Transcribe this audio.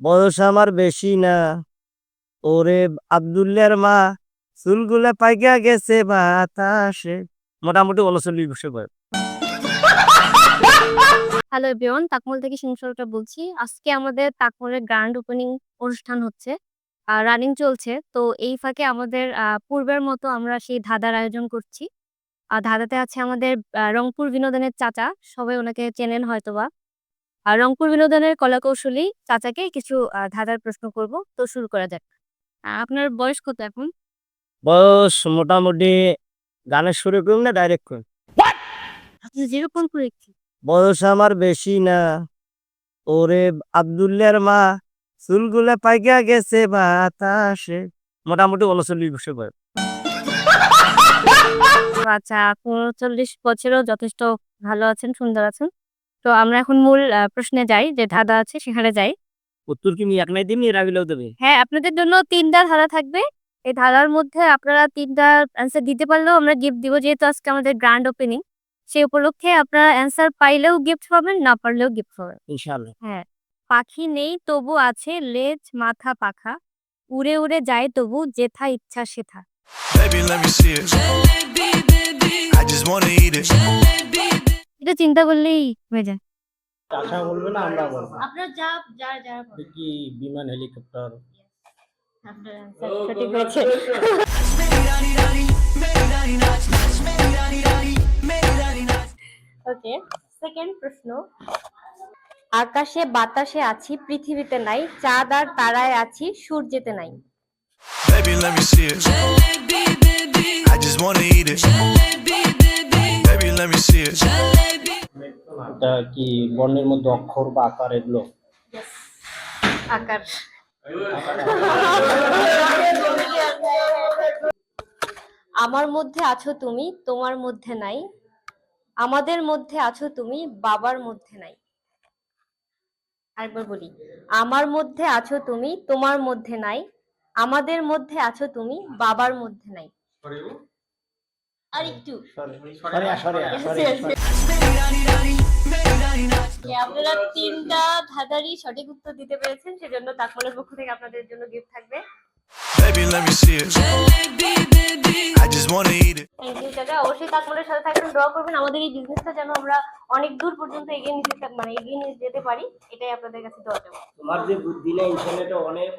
বয়স আমার বেশি না। ওরে আবদুল্লার মা, চুলগুলা পাইকা গেছে বাতাসে। মোটামুটি উনচল্লিশ বছর বয়স। হ্যালো এভরিওয়ান তাকমল থেকে সিংসরটা বলছি। আজকে আমাদের তাকমলের গ্র্যান্ড ওপেনিং অনুষ্ঠান হচ্ছে আর রানিং চলছে। তো এই ফাঁকে আমাদের পূর্বের মতো আমরা সেই ধাঁধার আয়োজন করছি। আর ধাঁধাতে আছে আমাদের রংপুর বিনোদনের চাচা। সবাই ওনাকে চেনেন হয়তোবা। আর রংপুর বিনোদনের কলাকৌশলী চাচাকে কিছু ধাঁধার প্রশ্ন করব তো শুরু করা যাক আপনার বয়স কত এখন বয়স মোটামুটি গানের শুরু করুন না ডাইরেক্ট করুন আপনি যেরকম করে বয়স আমার বেশি না ওরে আবদুল্লার মা চুলগুলা পাইকা গেছে বাতাসে মোটামুটি উনচল্লিশ বছর বয়স আচ্ছা উনচল্লিশ বছরও যথেষ্ট ভালো আছেন সুন্দর আছেন তো আমরা এখন মূল আহ, প্রশ্নে যাই যে ধাঁধা আছে সেখানে যাই। উত্তর কি এক নাই দিবনি দেবে। হ্যাঁ আপনাদের জন্য তিনটা ধাঁধা থাকবে। এই ধাঁধার মধ্যে আপনারা তিনটা অ্যান্সার দিতে পারলেও আমরা গিফট দিব যেহেতু আজকে আমাদের গ্র্যান্ড ওপেনিং সেই উপলক্ষে আপনারা অ্যান্সার পাইলেও গিফট পাবেন না পারলেও গিফট পাবেন। ইনশাল্লাহ হ্যাঁ পাখি নেই তবু আছে লেজ মাথা পাখা। উড়ে উড়ে যায় তবু যেথা ইচ্ছা সেথা। Baby, let me see it. I just wanna eat it. এটা চিন্তা করলেই হয়ে যায়। আশা বলবে না আমরা বলব। আপনার যা যা যা কি বিমান হেলিকপ্টার? সঠিক হয়েছে ওকে সেকেন্ড প্রশ্ন। আকাশে বাতাসে আছি পৃথিবীতে নাই চাঁদ আর তারায় আছি সূর্যেতে নাই। Baby, let me see it. I just wanna এটা কি বর্ণের মধ্যে অক্ষর বা আকার এগুলো? আকার। আমার মধ্যে আছো তুমি, তোমার মধ্যে নাই। আমাদের মধ্যে আছো তুমি, বাবার মধ্যে নাই। আরেকবার বলি, আমার মধ্যে আছো তুমি, তোমার মধ্যে নাই। আমাদের মধ্যে আছো তুমি, বাবার মধ্যে নাই। একটু সরে। সরে আপনারা তিনটা ধাঁধারই সঠিক উত্তর দিতে পেরেছেন সেজন্য তাকমলের পক্ষ থেকে আপনাদের জন্য গিফট থাকবে। Baby, let me see it. I just wanna eat it. অবশ্যই তাকমলের সাথে থাকবেন দোয়া করবেন। আমাদের এই বিজনেসটা যেন আমরা অনেক দূর পর্যন্ত এগিয়ে নিতে মানে এগিয়ে নিয়ে যেতে পারি এটাই আপনাদের কাছে দোয়া চাবো তোমার যে বুদ্ধি না ইন্টারনেটে অনেক